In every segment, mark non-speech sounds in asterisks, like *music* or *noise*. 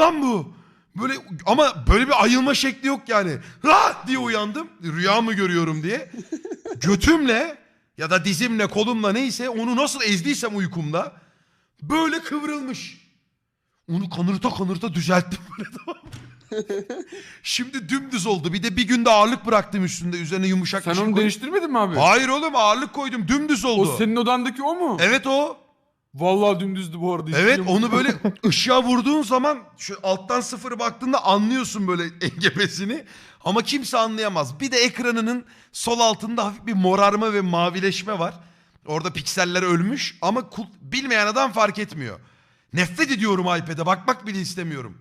lan bu? Böyle ama böyle bir ayılma şekli yok yani. Ha diye uyandım. Rüya mı görüyorum diye. *laughs* Götümle ya da dizimle kolumla neyse onu nasıl ezdiysem uykumda böyle kıvrılmış. Onu kanırta kanırta düzelttim böyle *laughs* tamam mı? *laughs* Şimdi dümdüz oldu. Bir de bir günde ağırlık bıraktım üstünde. Üzerine yumuşak Sen bir şey onu koydum. değiştirmedin mi abi? Hayır oğlum ağırlık koydum. Dümdüz oldu. O senin odandaki o mu? Evet o. Vallahi dümdüzdü bu arada. Evet onu böyle *laughs* ışığa vurduğun zaman şu alttan sıfır baktığında anlıyorsun böyle *laughs* engebesini. Ama kimse anlayamaz. Bir de ekranının sol altında hafif bir morarma ve mavileşme var. Orada pikseller ölmüş ama kul- bilmeyen adam fark etmiyor. Nefret ediyorum iPad'e bakmak bile istemiyorum.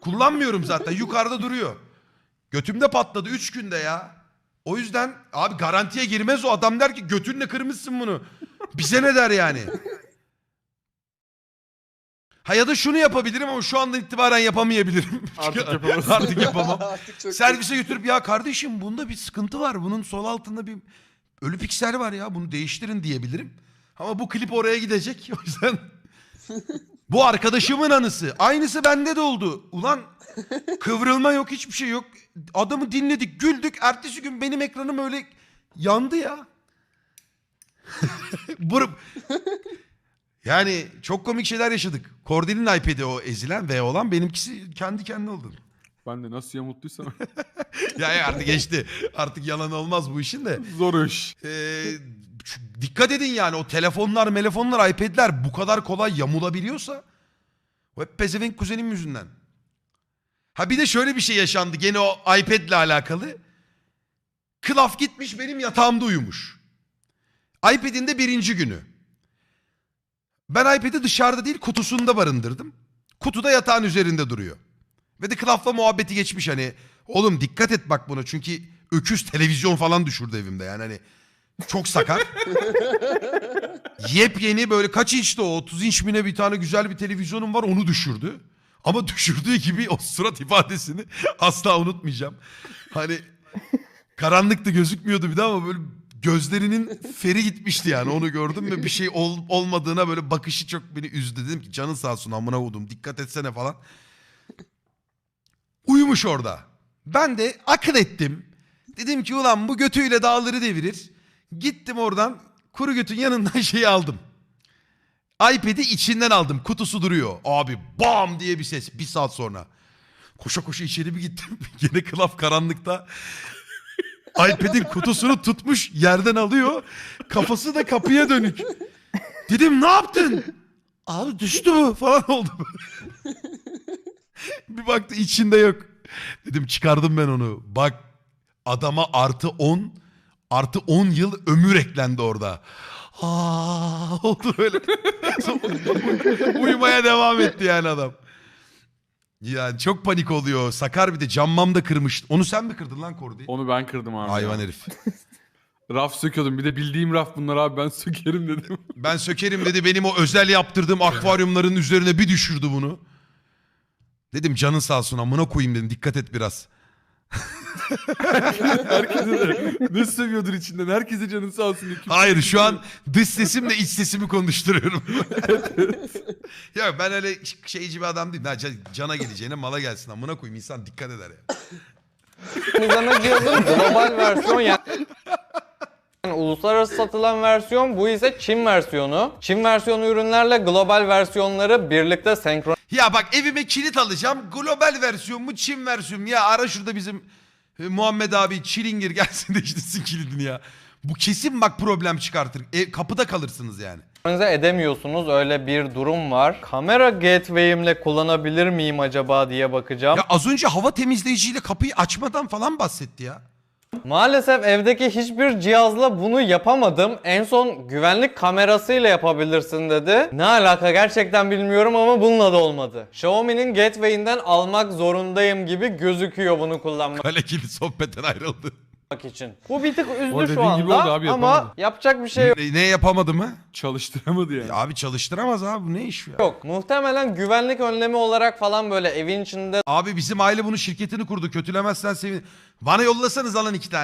Kullanmıyorum zaten yukarıda duruyor. Götümde patladı 3 günde ya. O yüzden abi garantiye girmez o adam der ki götünle kırmışsın bunu. Bize ne der yani? Ha ya da şunu yapabilirim ama şu andan itibaren yapamayabilirim. *laughs* Artık yapamazsın. Artık yapamam. *laughs* Artık çok Servise götürüp ya kardeşim bunda bir sıkıntı var. Bunun sol altında bir ölü piksel var ya bunu değiştirin diyebilirim. Ama bu klip oraya gidecek. *laughs* O yüzden bu arkadaşımın anısı. Aynısı bende de oldu. Ulan kıvrılma yok hiçbir şey yok. Adamı dinledik güldük. Ertesi gün benim ekranım öyle yandı ya. Burup. Yani çok komik şeyler yaşadık. Kordel'in iPad'i o ezilen ve olan benimkisi kendi kendine oldu. Ben de nasıl yamulttuysam *laughs* ya, ya artık geçti. Artık yalan olmaz bu işin de. zor iş. Ee, dikkat edin yani o telefonlar, telefonlar, iPad'ler bu kadar kolay yamulabiliyorsa o hep pezevenk kuzenim yüzünden. Ha bir de şöyle bir şey yaşandı gene o iPad'le alakalı. Kılaf gitmiş benim yatağımda uyumuş. iPad'in de birinci günü. Ben iPad'i dışarıda değil kutusunda barındırdım. Kutuda yatağın üzerinde duruyor. Ve de Klaf'la muhabbeti geçmiş hani. Oğlum dikkat et bak buna çünkü öküz televizyon falan düşürdü evimde yani hani. Çok sakar. *laughs* Yepyeni böyle kaç inçti o 30 inç mi ne bir tane güzel bir televizyonum var onu düşürdü. Ama düşürdüğü gibi o surat ifadesini *laughs* asla unutmayacağım. Hani karanlıktı gözükmüyordu bir de ama böyle gözlerinin feri gitmişti yani onu gördüm ve bir şey ol- olmadığına böyle bakışı çok beni üzdü. Dedim ki canın sağ olsun amına koydum dikkat etsene falan. Uyumuş orada. Ben de akıl ettim. Dedim ki ulan bu götüyle dağları devirir. Gittim oradan kuru götün yanından *laughs* şeyi aldım. iPad'i içinden aldım. Kutusu duruyor. Abi bam diye bir ses bir saat sonra. Koşa koşa içeri bir gittim. *laughs* Gene klaf karanlıkta. iPad'in kutusunu tutmuş yerden alıyor. Kafası da kapıya dönük. Dedim ne yaptın? Abi düştü mü falan oldu. *laughs* bir baktı içinde yok. Dedim çıkardım ben onu. Bak adama artı 10 artı 10 yıl ömür eklendi orada. Aa, *laughs* oldu böyle. *laughs* Uyumaya devam etti yani adam. Yani çok panik oluyor. Sakar bir de cammam da kırmış. Onu sen mi kırdın lan Kordi? Onu ben kırdım abi. Hayvan ya. herif. *laughs* Raf söküyordum. Bir de bildiğim raf bunlar abi ben sökerim dedim. *laughs* Ben sökerim dedi. Benim o özel yaptırdığım akvaryumların üzerine bir düşürdü bunu. Dedim canın sağ olsun amına koyayım dedim. Dikkat et biraz. *laughs* Herkese ne seviyordur içinden. Herkese canın sağ olsun. diye Hayır şu an dış sesimle iç sesimi konuşturuyorum. ya ben öyle şeyci bir adam değilim. Ha, can- cana geleceğine mala gelsin amına koyayım insan dikkat eder ya. izleme cihazın global versiyon yani yani uluslararası satılan versiyon bu ise Çin versiyonu. Çin versiyonu ürünlerle global versiyonları birlikte senkron Ya bak evime kilit alacağım. Global versiyon mu Çin versiyon mu? Ya ara şurada bizim e, Muhammed abi çilingir gelsin de işlesin kilidini ya. Bu kesin bak problem çıkartır. E, kapıda kalırsınız yani. Organize edemiyorsunuz öyle bir durum var. Kamera gateway'imle kullanabilir miyim acaba diye bakacağım. Ya az önce hava temizleyiciyle kapıyı açmadan falan bahsetti ya. Maalesef evdeki hiçbir cihazla bunu yapamadım. En son güvenlik kamerasıyla yapabilirsin dedi. Ne alaka gerçekten bilmiyorum ama bununla da olmadı. Xiaomi'nin gateway'inden almak zorundayım gibi gözüküyor bunu kullanmak Kale sohbetten ayrıldı. İçin. Bu bir tık O üzdü dediğin şu anda gibi oldu abi, ama yapacak bir şey yok. Ne, ne yapamadı mı? Çalıştıramadı yani. Ya abi çalıştıramaz abi bu ne iş ya? Yok. Muhtemelen güvenlik önlemi olarak falan böyle evin içinde Abi bizim aile bunu şirketini kurdu. Kötülemezsen sevin. Bana yollasanız alın iki tane.